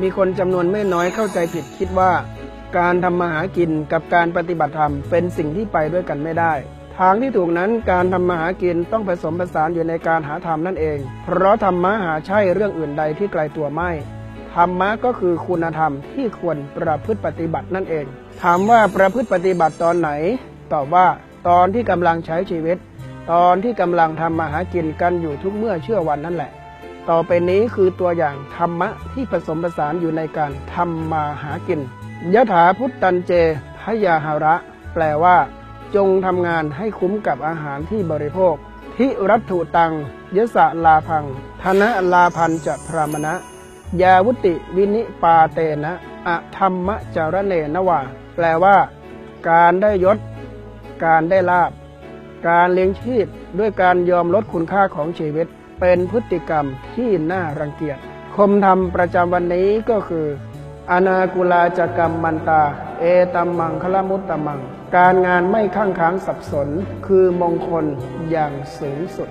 มีคนจำนวนไม่น้อยเข้าใจผิดคิดว่า การทำมาหากินกับการปฏิบัติธรรมเป็นสิ่งที่ไปด้วยกันไม่ได้ ทางที่ถูกนั้นการทำมาหากินต้องผสมผสานอยู่ในการหาธรรมนั่นเอง เพราะธรรมะหาใช่เรื่องอื่นใดที่ไกลตัวไม่ธรรมะก็คือคุณธรรมที่ควรประพฤติปฏิบัตินั่นเอง ถามว่าประพฤติปฏิบัติตอนไหน ตอบว่าตอนที่กำลังใช้ชีวิต ตอนที่กำลังทำมาหากินกันอยู่ทุกเมื่อเชื่อวันนั่นแหละ ต่อไปนี้คือตัวอย่างธรรมะที่ผสมผสานอยู่ในการทำมาหากินยถาพุทตันเจพยาหาระ แปลว่า จงทำงานให้คุ้มกับอาหารที่บริโภค ทิรัตถุตังยสะลาพัง ธนะลาพันจะพรามณะ ยาวุติวินิปาเตนะ อะธรรมจารเนนวาแปลว่า การได้ยศ การได้ลาบ การเลี้ยงชีพด้วยการยอมลดคุณค่าของชีวิต เป็นพฤติกรรมที่น่ารังเกียจคมธรรมประจำวันนี้ก็คืออนากุลาจกรรมมันตา เอตัมมังคลมุตตมัง การงานไม่ข้างค้างสับสน คือมงคลอย่างสูงสุด